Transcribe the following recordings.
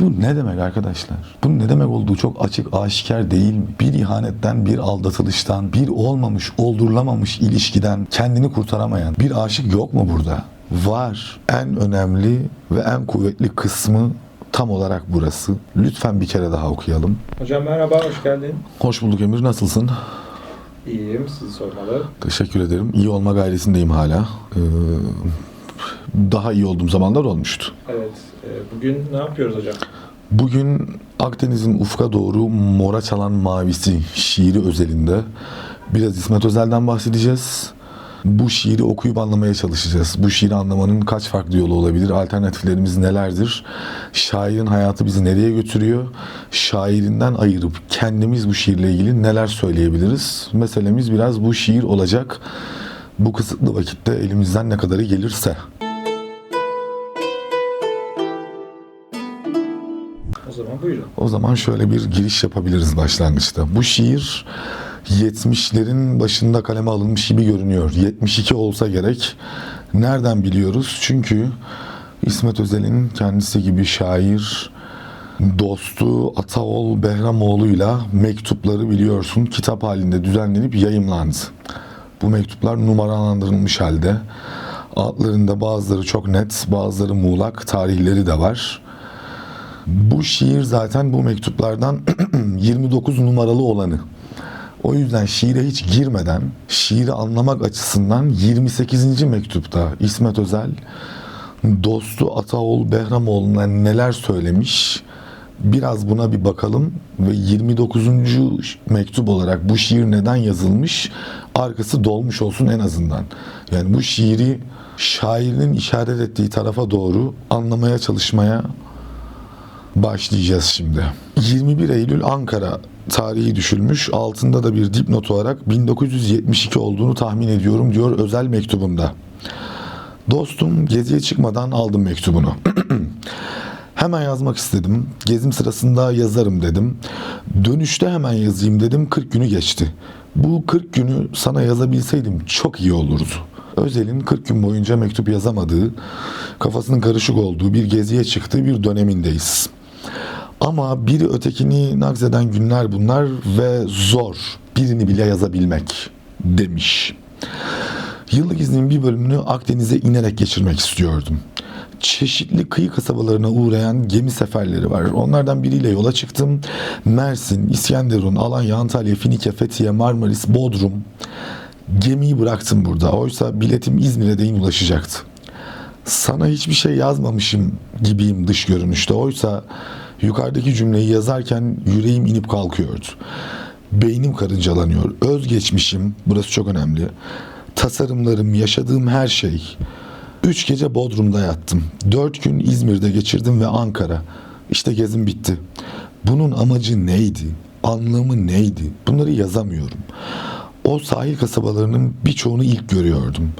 Bu ne demek arkadaşlar? Bunun ne demek olduğu çok açık aşikar değil mi? Bir ihanetten, bir aldatılıştan, bir olmamış, oldurulamamış ilişkiden kendini kurtaramayan bir aşık yok mu burada? Var. En önemli ve en kuvvetli kısmı tam olarak burası. Lütfen bir kere daha okuyalım. Hocam merhaba, hoş geldin. Hoş bulduk Emir. Nasılsın? İyiyim, sizi sormalı. Teşekkür ederim. İyi olma gayretindeyim hala. Ee, daha iyi olduğum zamanlar olmuştu. Evet, bugün ne yapıyoruz hocam? Bugün Akdeniz'in ufka doğru mora çalan mavisi şiiri özelinde biraz İsmet Özel'den bahsedeceğiz. Bu şiiri okuyup anlamaya çalışacağız. Bu şiiri anlamanın kaç farklı yolu olabilir? Alternatiflerimiz nelerdir? Şairin hayatı bizi nereye götürüyor? Şairinden ayırıp kendimiz bu şiirle ilgili neler söyleyebiliriz? Meselemiz biraz bu şiir olacak. Bu kısıtlı vakitte elimizden ne kadarı gelirse. Buyurun. O zaman şöyle bir giriş yapabiliriz başlangıçta. Bu şiir 70'lerin başında kaleme alınmış gibi görünüyor. 72 olsa gerek. Nereden biliyoruz? Çünkü İsmet Özel'in kendisi gibi şair, dostu Ataol Behramoğlu'yla mektupları biliyorsun kitap halinde düzenlenip yayımlandı. Bu mektuplar numaralandırılmış halde. Adlarında bazıları çok net, bazıları muğlak, tarihleri de var. Bu şiir zaten bu mektuplardan 29 numaralı olanı. O yüzden şiire hiç girmeden şiiri anlamak açısından 28. mektupta İsmet Özel dostu Ataoğlu Behramoğlu'na neler söylemiş biraz buna bir bakalım ve 29. mektup olarak bu şiir neden yazılmış arkası dolmuş olsun en azından. Yani bu şiiri şairin işaret ettiği tarafa doğru anlamaya çalışmaya başlayacağız şimdi. 21 Eylül Ankara tarihi düşülmüş. Altında da bir dipnot olarak 1972 olduğunu tahmin ediyorum diyor özel mektubunda. Dostum geziye çıkmadan aldım mektubunu. Hemen yazmak istedim. Gezim sırasında yazarım dedim. Dönüşte hemen yazayım dedim. 40 günü geçti. Bu 40 günü sana yazabilseydim çok iyi olurdu. Özel'in 40 gün boyunca mektup yazamadığı, kafasının karışık olduğu bir geziye çıktığı bir dönemindeyiz. Ama biri ötekini nakzeden günler bunlar ve zor birini bile yazabilmek demiş. Yıllık iznimin bir bölümünü Akdeniz'e inerek geçirmek istiyordum. Çeşitli kıyı kasabalarına uğrayan gemi seferleri var. Onlardan biriyle yola çıktım. Mersin, İskenderun, Alanya, Antalya, Finike, Fethiye, Marmaris, Bodrum. Gemiyi bıraktım burada. Oysa biletim İzmir'e değin ulaşacaktı. Sana hiçbir şey yazmamışım gibiyim dış görünüşte. Oysa yukarıdaki cümleyi yazarken yüreğim inip kalkıyordu. Beynim karıncalanıyor. Özgeçmişim, burası çok önemli. Tasarımlarım, yaşadığım her şey. Üç gece Bodrum'da yattım. Dört gün İzmir'de geçirdim ve Ankara. İşte gezim bitti. Bunun amacı neydi? Anlamı neydi? Bunları yazamıyorum. O sahil kasabalarının birçoğunu ilk görüyordum.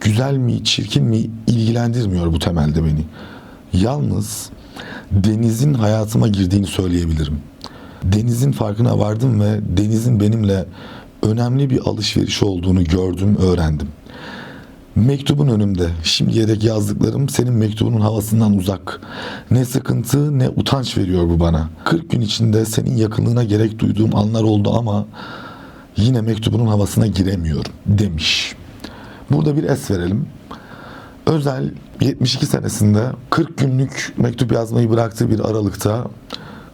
Güzel mi, çirkin mi ilgilendirmiyor bu temelde beni. Yalnız denizin hayatıma girdiğini söyleyebilirim. Denizin farkına vardım ve denizin benimle önemli bir alışveriş olduğunu gördüm, öğrendim. Mektubun önümde. Şimdiye dek yazdıklarım senin mektubunun havasından uzak. Ne sıkıntı ne utanç veriyor bu bana. 40 gün içinde senin yakınlığına gerek duyduğum anlar oldu ama yine mektubunun havasına giremiyorum demiş. Burada bir es verelim. Özel 72 senesinde 40 günlük mektup yazmayı bıraktığı bir aralıkta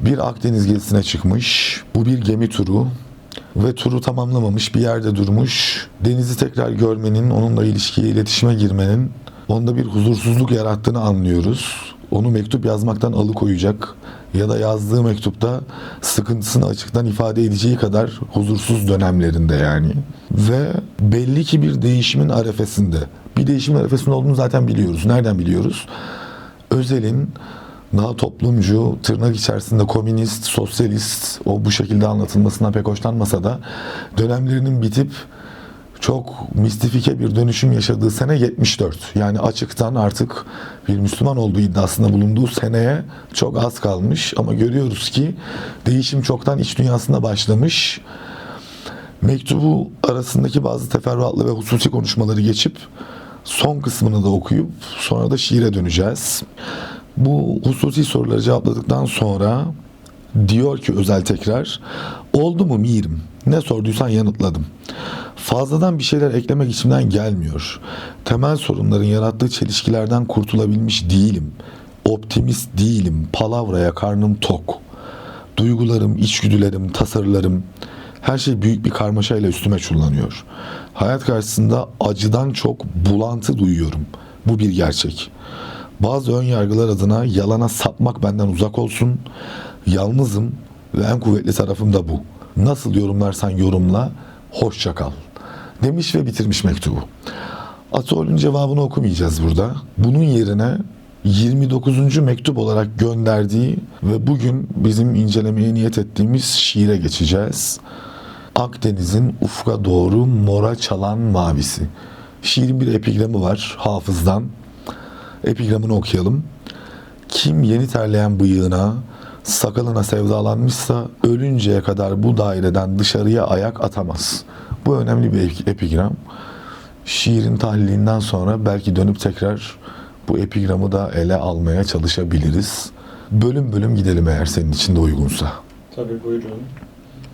bir Akdeniz gezisine çıkmış. Bu bir gemi turu ve turu tamamlamamış bir yerde durmuş. Denizi tekrar görmenin, onunla ilişkiye, iletişime girmenin onda bir huzursuzluk yarattığını anlıyoruz. Onu mektup yazmaktan alıkoyacak ya da yazdığı mektupta sıkıntısını açıktan ifade edeceği kadar huzursuz dönemlerinde yani. Ve belli ki bir değişimin arefesinde. Bir değişimin arefesinde olduğunu zaten biliyoruz. Nereden biliyoruz? Özel'in daha toplumcu, tırnak içerisinde komünist, sosyalist o bu şekilde anlatılmasına pek hoşlanmasa da dönemlerinin bitip çok mistifike bir dönüşüm yaşadığı sene 74. Yani açıktan artık bir Müslüman olduğu iddiasında bulunduğu seneye çok az kalmış ama görüyoruz ki değişim çoktan iç dünyasında başlamış. Mektubu arasındaki bazı teferruatlı ve hususi konuşmaları geçip son kısmını da okuyup sonra da şiire döneceğiz. Bu hususi soruları cevapladıktan sonra diyor ki özel tekrar oldu mu mirim? Ne sorduysan yanıtladım. Fazladan bir şeyler eklemek içimden gelmiyor. Temel sorunların yarattığı çelişkilerden kurtulabilmiş değilim. Optimist değilim. Palavraya karnım tok. Duygularım, içgüdülerim, tasarılarım her şey büyük bir karmaşayla üstüme çullanıyor. Hayat karşısında acıdan çok bulantı duyuyorum. Bu bir gerçek. Bazı ön yargılar adına yalana sapmak benden uzak olsun. Yalnızım ve en kuvvetli tarafım da bu. Nasıl yorumlarsan yorumla, hoşça kal. Demiş ve bitirmiş mektubu. Atol'ün cevabını okumayacağız burada. Bunun yerine 29. mektup olarak gönderdiği ve bugün bizim incelemeye niyet ettiğimiz şiire geçeceğiz. Akdeniz'in ufka doğru mora çalan mavisi. Şiirin bir epigramı var hafızdan. Epigramını okuyalım. Kim yeni terleyen bıyığına, sakalına sevdalanmışsa ölünceye kadar bu daireden dışarıya ayak atamaz. Bu önemli bir epigram. Şiirin tahlilinden sonra belki dönüp tekrar bu epigramı da ele almaya çalışabiliriz. Bölüm bölüm gidelim eğer senin için de uygunsa. Tabii buyurun.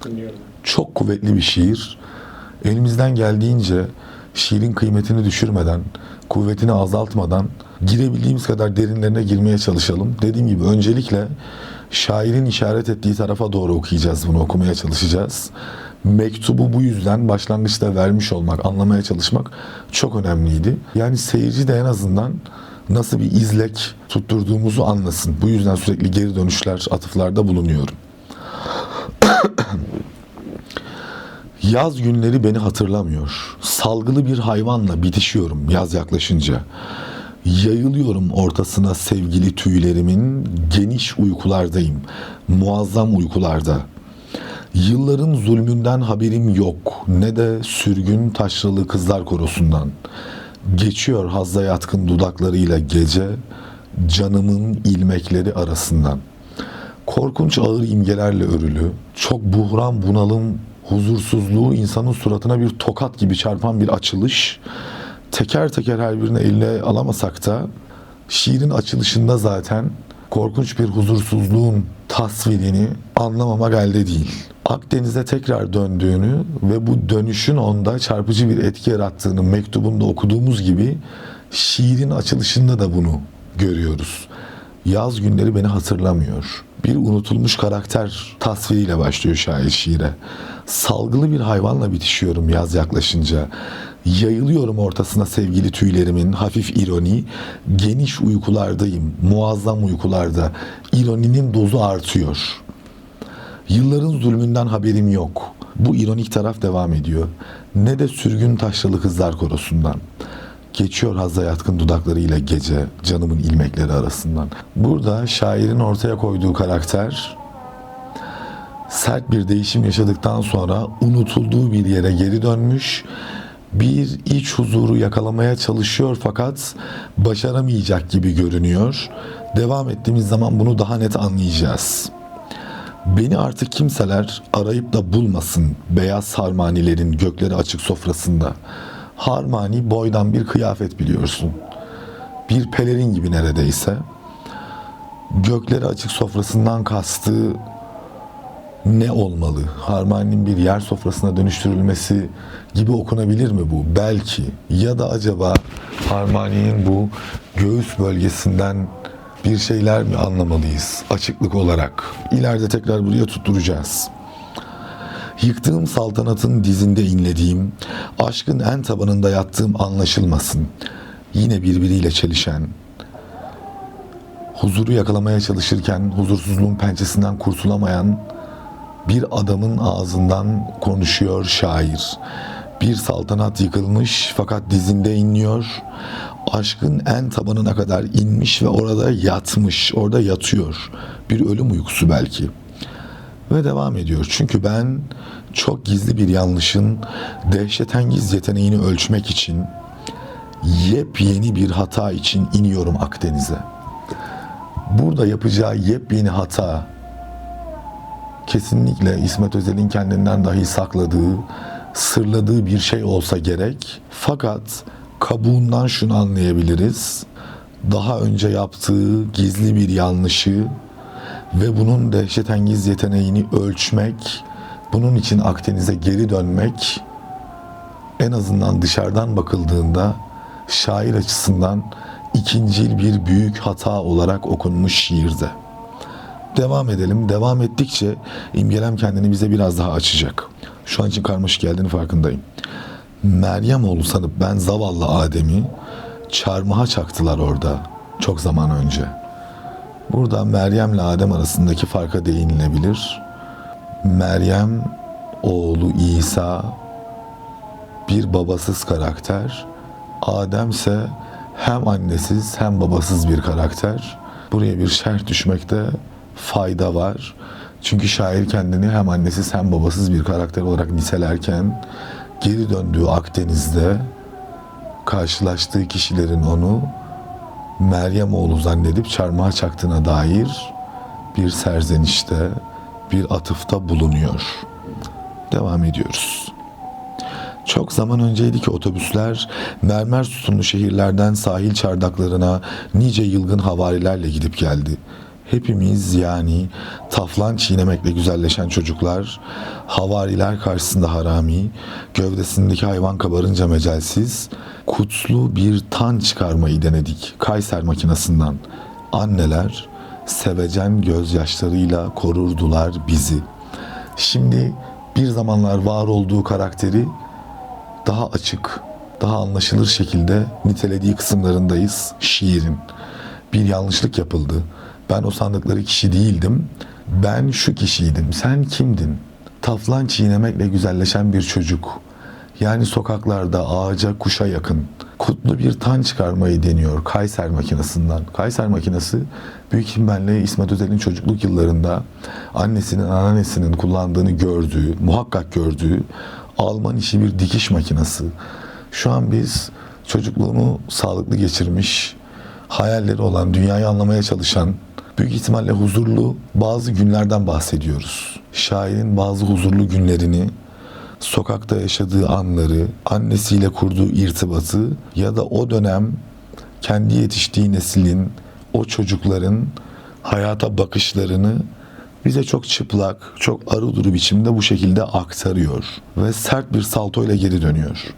Dinliyorum. Çok kuvvetli bir şiir. Elimizden geldiğince şiirin kıymetini düşürmeden, kuvvetini azaltmadan girebildiğimiz kadar derinlerine girmeye çalışalım. Dediğim gibi öncelikle şairin işaret ettiği tarafa doğru okuyacağız bunu, okumaya çalışacağız. Mektubu bu yüzden başlangıçta vermiş olmak, anlamaya çalışmak çok önemliydi. Yani seyirci de en azından nasıl bir izlek tutturduğumuzu anlasın. Bu yüzden sürekli geri dönüşler, atıflarda bulunuyorum. Yaz günleri beni hatırlamıyor. Salgılı bir hayvanla bitişiyorum yaz yaklaşınca. Yayılıyorum ortasına sevgili tüylerimin, geniş uykulardayım, muazzam uykularda. Yılların zulmünden haberim yok, ne de sürgün taşralı kızlar korosundan. Geçiyor hazza yatkın dudaklarıyla gece, canımın ilmekleri arasından. Korkunç ağır imgelerle örülü, çok buhran bunalım, huzursuzluğu insanın suratına bir tokat gibi çarpan bir açılış. Teker teker her birini eline alamasak da şiirin açılışında zaten korkunç bir huzursuzluğun tasvirini anlamamak elde değil. Akdeniz'e tekrar döndüğünü ve bu dönüşün onda çarpıcı bir etki yarattığını mektubunda okuduğumuz gibi şiirin açılışında da bunu görüyoruz. Yaz günleri beni hatırlamıyor. Bir unutulmuş karakter tasviriyle başlıyor şair şiire. Salgılı bir hayvanla bitişiyorum yaz yaklaşınca. Yayılıyorum ortasına sevgili tüylerimin hafif ironi. Geniş uykulardayım, muazzam uykularda. İroninin dozu artıyor. Yılların zulmünden haberim yok. Bu ironik taraf devam ediyor. Ne de sürgün taşralı kızlar korosundan. Geçiyor hazza yatkın dudaklarıyla gece canımın ilmekleri arasından. Burada şairin ortaya koyduğu karakter sert bir değişim yaşadıktan sonra unutulduğu bir yere geri dönmüş bir iç huzuru yakalamaya çalışıyor fakat başaramayacak gibi görünüyor. Devam ettiğimiz zaman bunu daha net anlayacağız. Beni artık kimseler arayıp da bulmasın beyaz harmanilerin gökleri açık sofrasında. Harmani boydan bir kıyafet biliyorsun. Bir pelerin gibi neredeyse. Gökleri açık sofrasından kastığı ne olmalı? Harmani'nin bir yer sofrasına dönüştürülmesi gibi okunabilir mi bu? Belki. Ya da acaba Harmani'nin bu göğüs bölgesinden bir şeyler mi anlamalıyız açıklık olarak? İleride tekrar buraya tutturacağız. Yıktığım saltanatın dizinde inlediğim, aşkın en tabanında yattığım anlaşılmasın. Yine birbiriyle çelişen, huzuru yakalamaya çalışırken huzursuzluğun pençesinden kurtulamayan bir adamın ağzından konuşuyor şair. Bir saltanat yıkılmış fakat dizinde inliyor. Aşkın en tabanına kadar inmiş ve orada yatmış, orada yatıyor. Bir ölüm uykusu belki. Ve devam ediyor. Çünkü ben çok gizli bir yanlışın dehşetengiz yeteneğini ölçmek için yepyeni bir hata için iniyorum Akdeniz'e. Burada yapacağı yepyeni hata kesinlikle İsmet Özel'in kendinden dahi sakladığı, sırladığı bir şey olsa gerek. Fakat kabuğundan şunu anlayabiliriz. daha önce yaptığı gizli bir yanlışı ve bunun dehşetengiz yeteneğini ölçmek, bunun için Akdeniz'e geri dönmek en azından dışarıdan bakıldığında şair açısından ikincil bir büyük hata olarak okunmuş şiirde. Devam edelim. Devam ettikçe imgelem kendini bize biraz daha açacak. Şu an için karmaşık geldiğini farkındayım. Meryem oğlu sanıp ben zavallı Adem'i çarmıha çaktılar orada çok zaman önce. Burada Meryem ile Adem arasındaki farka değinilebilir. Meryem oğlu İsa bir babasız karakter. Adem ise hem annesiz hem babasız bir karakter. Buraya bir şerh düşmekte fayda var. Çünkü şair kendini hem annesiz hem babasız bir karakter olarak nitelerken geri döndüğü Akdeniz'de karşılaştığı kişilerin onu Meryem oğlu zannedip çarmıha çaktığına dair bir serzenişte, bir atıfta bulunuyor. Devam ediyoruz. Çok zaman önceydi ki otobüsler mermer sütunlu şehirlerden sahil çardaklarına nice yılgın havarilerle gidip geldi. Hepimiz yani taflan çiğnemekle güzelleşen çocuklar, havariler karşısında harami, gövdesindeki hayvan kabarınca mecalsiz, kutlu bir tan çıkarmayı denedik Kayser makinasından. Anneler sevecen gözyaşlarıyla korurdular bizi. Şimdi bir zamanlar var olduğu karakteri daha açık, daha anlaşılır şekilde nitelediği kısımlarındayız şiirin. Bir yanlışlık yapıldı. Ben o sandıkları kişi değildim. Ben şu kişiydim. Sen kimdin? Taflan çiğnemekle güzelleşen bir çocuk. Yani sokaklarda ağaca kuşa yakın. Kutlu bir tan çıkarmayı deniyor Kayser makinesinden. Kayser makinesi büyük ihtimalle İsmet Özel'in çocukluk yıllarında annesinin anneannesinin kullandığını gördüğü, muhakkak gördüğü Alman işi bir dikiş makinesi. Şu an biz çocukluğunu sağlıklı geçirmiş, hayalleri olan, dünyayı anlamaya çalışan, büyük ihtimalle huzurlu bazı günlerden bahsediyoruz. Şairin bazı huzurlu günlerini, sokakta yaşadığı anları, annesiyle kurduğu irtibatı ya da o dönem kendi yetiştiği neslin, o çocukların hayata bakışlarını bize çok çıplak, çok arı duru biçimde bu şekilde aktarıyor ve sert bir saltoyla geri dönüyor.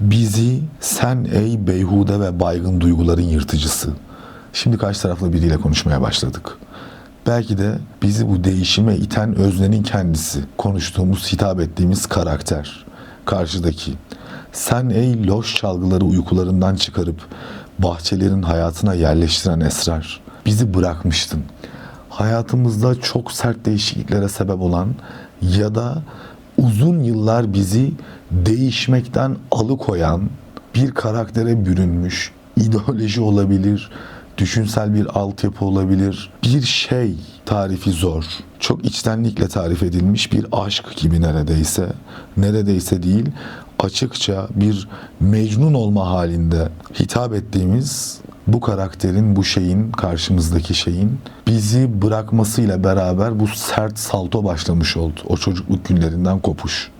Bizi sen ey beyhude ve baygın duyguların yırtıcısı. Şimdi karşı taraflı biriyle konuşmaya başladık. Belki de bizi bu değişime iten öznenin kendisi, konuştuğumuz, hitap ettiğimiz karakter, karşıdaki. Sen ey loş çalgıları uykularından çıkarıp bahçelerin hayatına yerleştiren esrar. Bizi bırakmıştın. Hayatımızda çok sert değişikliklere sebep olan ya da uzun yıllar bizi değişmekten alıkoyan bir karaktere bürünmüş ideoloji olabilir, düşünsel bir altyapı olabilir. Bir şey tarifi zor. Çok içtenlikle tarif edilmiş bir aşk gibi neredeyse. Neredeyse değil, açıkça bir mecnun olma halinde hitap ettiğimiz bu karakterin, bu şeyin, karşımızdaki şeyin bizi bırakmasıyla beraber bu sert salto başlamış oldu. O çocukluk günlerinden kopuş.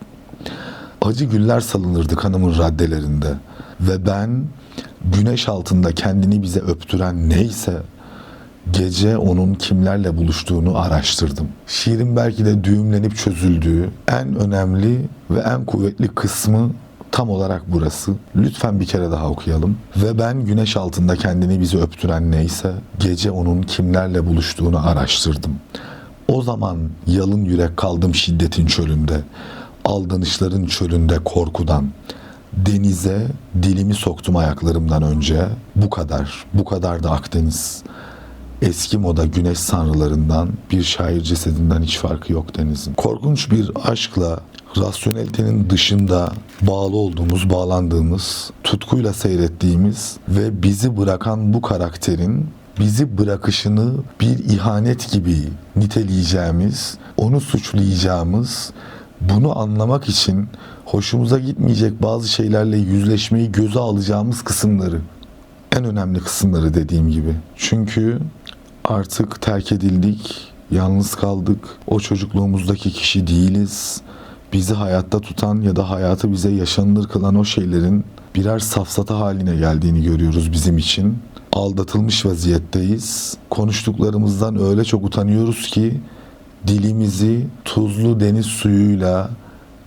Acı güller salınırdı kanımın raddelerinde. Ve ben güneş altında kendini bize öptüren neyse gece onun kimlerle buluştuğunu araştırdım. Şiirin belki de düğümlenip çözüldüğü en önemli ve en kuvvetli kısmı tam olarak burası. Lütfen bir kere daha okuyalım. Ve ben güneş altında kendini bize öptüren neyse gece onun kimlerle buluştuğunu araştırdım. O zaman yalın yürek kaldım şiddetin çölünde. Aldanışların çölünde korkudan. Denize dilimi soktum ayaklarımdan önce. Bu kadar, bu kadar da Akdeniz. Eski moda güneş sanrılarından bir şair cesedinden hiç farkı yok denizin. Korkunç bir aşkla rasyonelitenin dışında bağlı olduğumuz, bağlandığımız, tutkuyla seyrettiğimiz ve bizi bırakan bu karakterin bizi bırakışını bir ihanet gibi niteleyeceğimiz, onu suçlayacağımız, bunu anlamak için hoşumuza gitmeyecek bazı şeylerle yüzleşmeyi göze alacağımız kısımları. En önemli kısımları dediğim gibi. Çünkü artık terk edildik, yalnız kaldık. O çocukluğumuzdaki kişi değiliz bizi hayatta tutan ya da hayatı bize yaşanılır kılan o şeylerin birer safsata haline geldiğini görüyoruz bizim için. Aldatılmış vaziyetteyiz. Konuştuklarımızdan öyle çok utanıyoruz ki dilimizi tuzlu deniz suyuyla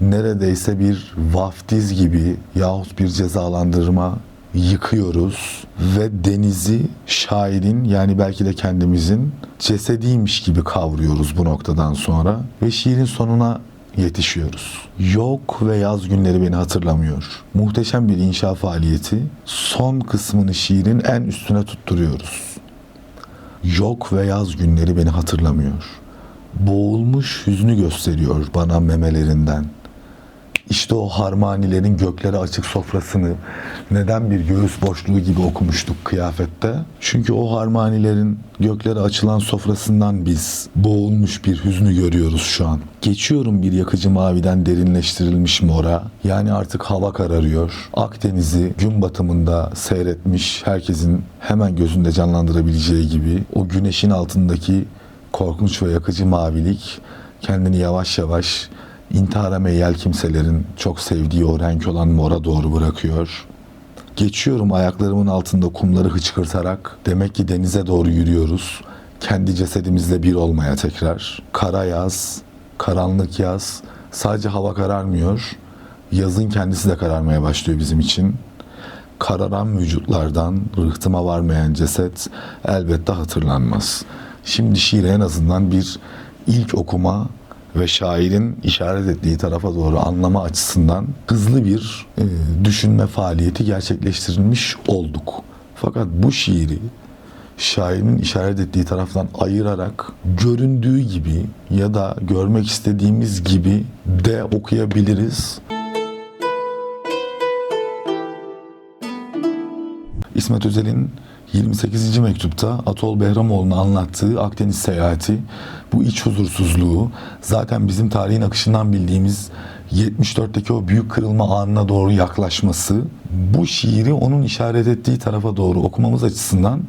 neredeyse bir vaftiz gibi yahut bir cezalandırma yıkıyoruz ve denizi şairin yani belki de kendimizin cesediymiş gibi kavruyoruz bu noktadan sonra ve şiirin sonuna yetişiyoruz. Yok ve yaz günleri beni hatırlamıyor. Muhteşem bir inşa faaliyeti. Son kısmını şiirin en üstüne tutturuyoruz. Yok ve yaz günleri beni hatırlamıyor. Boğulmuş hüznü gösteriyor bana memelerinden. İşte o harmanilerin göklere açık sofrasını neden bir göğüs boşluğu gibi okumuştuk kıyafette? Çünkü o harmanilerin göklere açılan sofrasından biz boğulmuş bir hüznü görüyoruz şu an. Geçiyorum bir yakıcı maviden derinleştirilmiş mora. Yani artık hava kararıyor. Akdeniz'i gün batımında seyretmiş herkesin hemen gözünde canlandırabileceği gibi o güneşin altındaki korkunç ve yakıcı mavilik kendini yavaş yavaş intihara meyyal kimselerin çok sevdiği o renk olan mora doğru bırakıyor. Geçiyorum ayaklarımın altında kumları hıçkırtarak. Demek ki denize doğru yürüyoruz. Kendi cesedimizle bir olmaya tekrar. Kara yaz, karanlık yaz. Sadece hava kararmıyor. Yazın kendisi de kararmaya başlıyor bizim için. Kararan vücutlardan rıhtıma varmayan ceset elbette hatırlanmaz. Şimdi şiire en azından bir ilk okuma ve şairin işaret ettiği tarafa doğru anlama açısından hızlı bir e, düşünme faaliyeti gerçekleştirilmiş olduk. Fakat bu şiiri şairin işaret ettiği taraftan ayırarak göründüğü gibi ya da görmek istediğimiz gibi de okuyabiliriz. İsmet Özel'in 28. mektupta Atol Behramoğlu'na anlattığı Akdeniz seyahati, bu iç huzursuzluğu, zaten bizim tarihin akışından bildiğimiz 74'teki o büyük kırılma anına doğru yaklaşması, bu şiiri onun işaret ettiği tarafa doğru okumamız açısından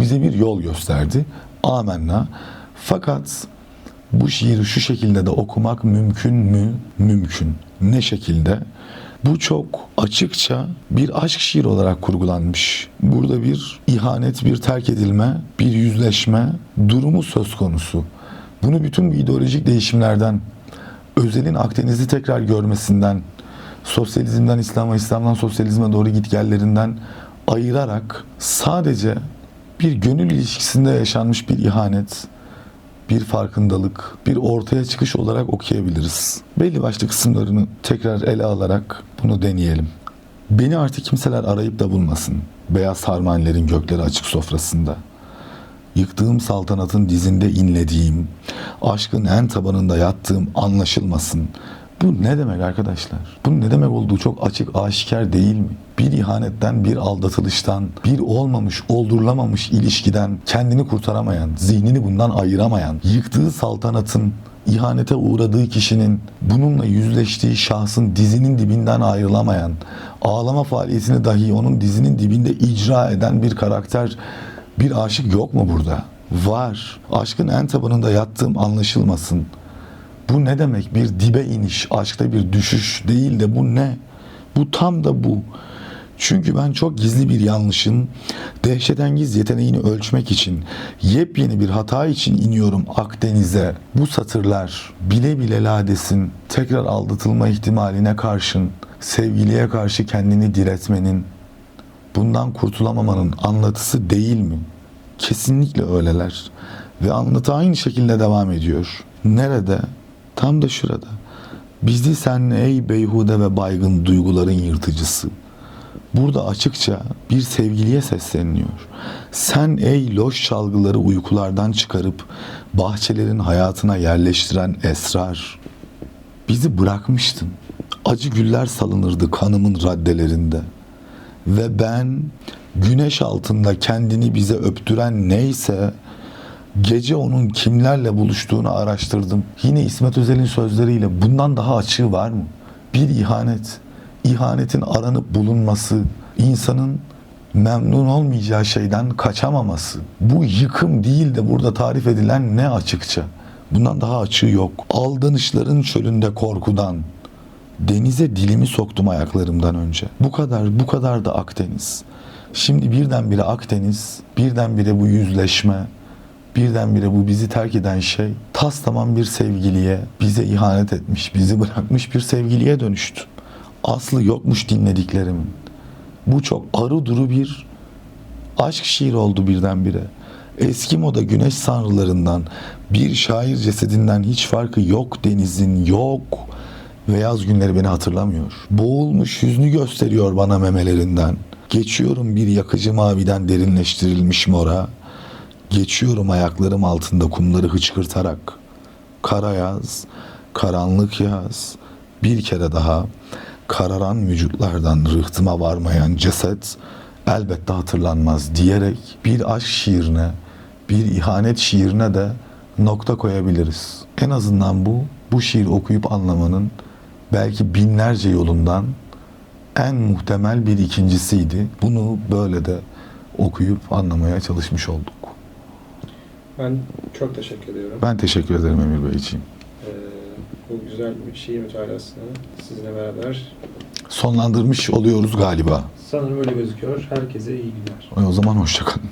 bize bir yol gösterdi. Amenna. Fakat bu şiiri şu şekilde de okumak mümkün mü? Mümkün. Ne şekilde? Bu çok açıkça bir aşk şiiri olarak kurgulanmış. Burada bir ihanet, bir terk edilme, bir yüzleşme durumu söz konusu. Bunu bütün bu ideolojik değişimlerden, Özel'in Akdeniz'i tekrar görmesinden, sosyalizmden İslam'a, İslam'dan sosyalizme doğru gitgellerinden ayırarak sadece bir gönül ilişkisinde yaşanmış bir ihanet, bir farkındalık, bir ortaya çıkış olarak okuyabiliriz. Belli başlı kısımlarını tekrar ele alarak bunu deneyelim. Beni artık kimseler arayıp da bulmasın. Beyaz harmanilerin gökleri açık sofrasında. Yıktığım saltanatın dizinde inlediğim, aşkın en tabanında yattığım anlaşılmasın. Bu ne demek arkadaşlar? Bunun ne demek olduğu çok açık, aşikar değil mi? Bir ihanetten, bir aldatılıştan, bir olmamış, oldurulamamış ilişkiden kendini kurtaramayan, zihnini bundan ayıramayan, yıktığı saltanatın, ihanete uğradığı kişinin, bununla yüzleştiği şahsın dizinin dibinden ayrılamayan, ağlama faaliyetini dahi onun dizinin dibinde icra eden bir karakter, bir aşık yok mu burada? Var. Aşkın en tabanında yattığım anlaşılmasın. Bu ne demek? Bir dibe iniş, aşkta bir düşüş değil de bu ne? Bu tam da bu. Çünkü ben çok gizli bir yanlışın dehşetengiz yeteneğini ölçmek için yepyeni bir hata için iniyorum Akdeniz'e. Bu satırlar bile bile ladesin tekrar aldatılma ihtimaline karşın sevgiliye karşı kendini diretmenin bundan kurtulamamanın anlatısı değil mi? Kesinlikle öyleler. Ve anlatı aynı şekilde devam ediyor. Nerede? Tam da şurada. Bizi senle ey beyhude ve baygın duyguların yırtıcısı. Burada açıkça bir sevgiliye sesleniliyor. Sen ey loş çalgıları uykulardan çıkarıp bahçelerin hayatına yerleştiren esrar. Bizi bırakmıştın. Acı güller salınırdı kanımın raddelerinde. Ve ben güneş altında kendini bize öptüren neyse gece onun kimlerle buluştuğunu araştırdım. Yine İsmet Özel'in sözleriyle bundan daha açığı var mı? Bir ihanet, ihanetin aranıp bulunması, insanın memnun olmayacağı şeyden kaçamaması. Bu yıkım değil de burada tarif edilen ne açıkça? Bundan daha açığı yok. Aldanışların çölünde korkudan, Denize dilimi soktum ayaklarımdan önce. Bu kadar, bu kadar da Akdeniz. Şimdi birdenbire Akdeniz, birdenbire bu yüzleşme, birdenbire bu bizi terk eden şey tas tamam bir sevgiliye, bize ihanet etmiş, bizi bırakmış bir sevgiliye dönüştü. Aslı yokmuş dinlediklerimin. Bu çok arı duru bir aşk şiiri oldu birdenbire. Eski moda güneş sanrılarından, bir şair cesedinden hiç farkı yok denizin, yok. Ve yaz günleri beni hatırlamıyor. Boğulmuş yüzünü gösteriyor bana memelerinden. Geçiyorum bir yakıcı maviden derinleştirilmiş mora. Geçiyorum ayaklarım altında kumları hıçkırtarak. Kara yaz, karanlık yaz, bir kere daha kararan vücutlardan rıhtıma varmayan ceset elbette hatırlanmaz diyerek bir aşk şiirine, bir ihanet şiirine de nokta koyabiliriz. En azından bu, bu şiir okuyup anlamanın belki binlerce yolundan en muhtemel bir ikincisiydi. Bunu böyle de okuyup anlamaya çalışmış olduk. Ben çok teşekkür ediyorum. Ben teşekkür ederim Emir Beyciğim. Ee, bu güzel bir şiir mütalasını sizinle beraber Sonlandırmış oluyoruz galiba. sanırım öyle gözüküyor. Herkese iyi günler. O zaman hoşçakalın.